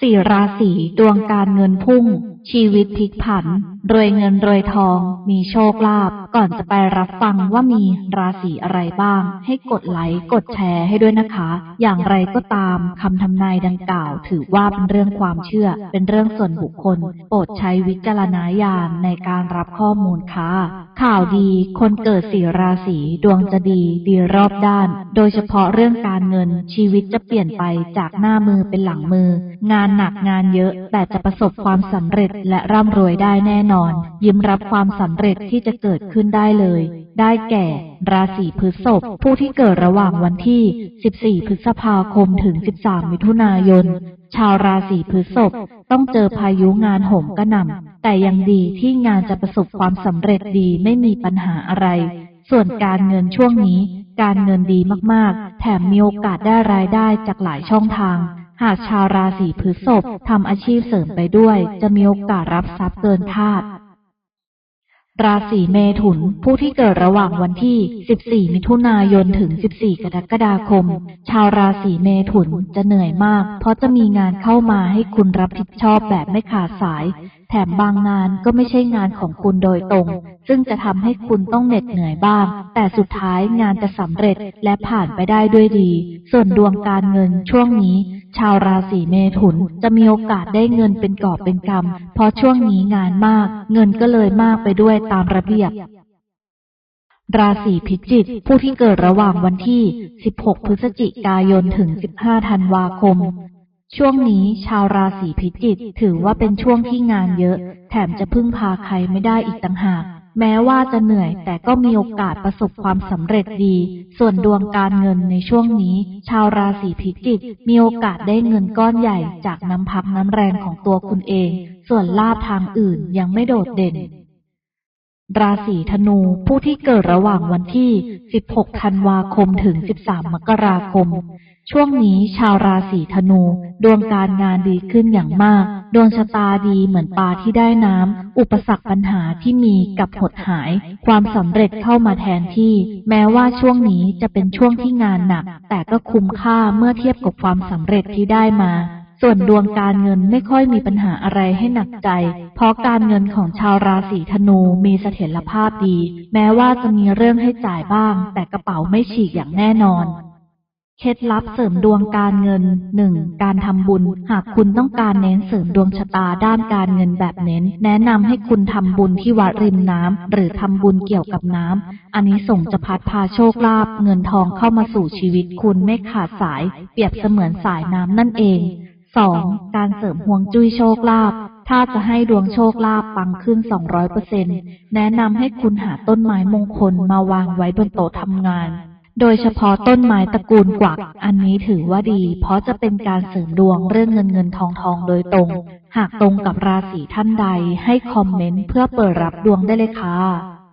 สี่ราศีดวงการเงินพุ่ง ชีวิตพลิกผัน รวยเงินรวยทอง มีโชคลาภ ก่อนจะไปรับฟังว่ามีราศีอะไรบ้าง ให้กดไลค์ กดแชร์ให้ด้วยนะคะ อย่างไรก็ตามคำทำนายดังกล่าว ถือว่าเป็นเรื่องความเชื่อ เป็นเรื่องส่วนบุคคล โปรดใช้วิจารณญาณในการรับข้อมูลค่ะ ข่าวดี คนเกิดสี่ราศีดวงจะดี ดีรอบด้าน โดยเฉพาะเรื่องการเงิน ชีวิตจะเปลี่ยนไปจากหน้ามือเป็นหลังมือ งานหนักงานเยอะ แต่จะประสบความสำเร็จและร่ำรวยได้แน่นอน ยิ้มรับความสำเร็จที่จะเกิดขึ้นได้เลย ได้แก่ ราศีพฤษภผู้ที่เกิดระหว่างวันที่ 14 พฤษภาคมถึง 13 มิถุนายน ชาวราศีพฤษภต้องเจอพายุงานโหมกระหน่ำแต่ยังดีที่งานจะประสบความสำเร็จดีไม่มีปัญหาอะไร ส่วนการเงินช่วงนี้ การเงินดีมากๆ แถมมีโอกาสได้รายได้จากหลายช่องทาง หากชาวราศีพฤษภทำอาชีพเสริมไปด้วย จะมีโอกาสรับทรัพย์เกินคาด ราศีเมถุน ผู้ที่เกิดระหว่างวันที่ 14 มิถุนายนถึง 14 กรกฎาคม ชาวราศีเมถุนจะเหนื่อยมาก เพราะจะมีงานเข้ามาให้คุณรับผิดชอบแบบไม่ขาดสาย แถมบางงานก็ไม่ใช่งานของคุณโดยตรง ซึ่งจะทำให้คุณต้องเหน็ดเหนื่อยบ้าง แต่สุดท้ายงานจะสำเร็จและผ่านไปได้ด้วยดี ส่วนดวงการเงินช่วงนี้ ชาวราศีเมถุนจะมีโอกาสได้เงินเป็นกอบเป็นกำเพราะช่วงนี้งานมาก เงินก็เลยมากไปด้วยตามระเบียบราศีพิจิกผู้ที่เกิดระหว่างวันที่ 16 พฤศจิกายน ถึง 15 ธันวาคม ช่วงนี้ชาวราศีพิจิกถือว่าเป็นช่วงที่งานเยอะ แถมจะพึ่งพาใครไม่ได้อีกต่างหาก แม้ว่าจะเหนื่อยแต่ก็มีโอกาสประสบความสำเร็จดี ส่วนดวงการเงินในช่วงนี้ ชาวราศีพิจิก มีโอกาสได้เงินก้อนใหญ่จากน้ำพักน้ำแรงของตัวคุณเอง ส่วนลาภทางอื่นยังไม่โดดเด่น ราศีธนูผู้ที่เกิดระหว่างวันที่ 16 ธันวาคมถึง 13 มกราคม ช่วงนี้ชาวราศีธนู ดวงการงานดีขึ้นอย่างมาก ดวงชะตาดีเหมือนปลาที่ได้น้ำ อุปสรรคปัญหาที่มีกับหดหาย ความสำเร็จเข้ามาแทนที่ แม้ว่าช่วงนี้จะเป็นช่วงที่งานหนัก แต่ก็คุ้มค่าเมื่อเทียบกับความสำเร็จที่ได้มา ส่วนดวงการเงินไม่ค่อยมีปัญหาอะไรให้หนักใจ เพราะการเงินของชาวราศีธนูมีเสถียรภาพดี แม้ว่าจะมีเรื่องให้จ่ายบ้าง แต่กระเป๋าไม่ฉีกอย่างแน่นอนเคล็ดลับเสริมดวงการเงิน 1. การทำบุญ หากคุณต้องการเน้นเสริมดวงชะตาด้านการเงินแบบเน้น แนะนำให้คุณทำบุญที่วัดริมน้ำหรือทำบุญเกี่ยวกับน้ำอันนี้ส่งจะพัดพาโชคลาภเงินทองเข้ามาสู่ชีวิตคุณไม่ขาดสาย เปรียบเสมือนสายน้ำนั่นเอง 2. การเสริมห่วงจุ้ยโชคลาภถ้าจะให้ดวงโชคลาภปังขึ้น 200%แนะนำให้คุณหาต้นไม้มงคลมาวางไว้บนโต๊ะทำงาน โดยเฉพาะต้นไม้ตระกูลกวัก อันนี้ถือว่าดี เพราะจะเป็นการเสริมดวงเรื่องเงินเงินทองทองโดยตรง หากตรงกับราศีท่านใดให้คอมเมนต์เพื่อเปิดรับดวงได้เลยค่ะ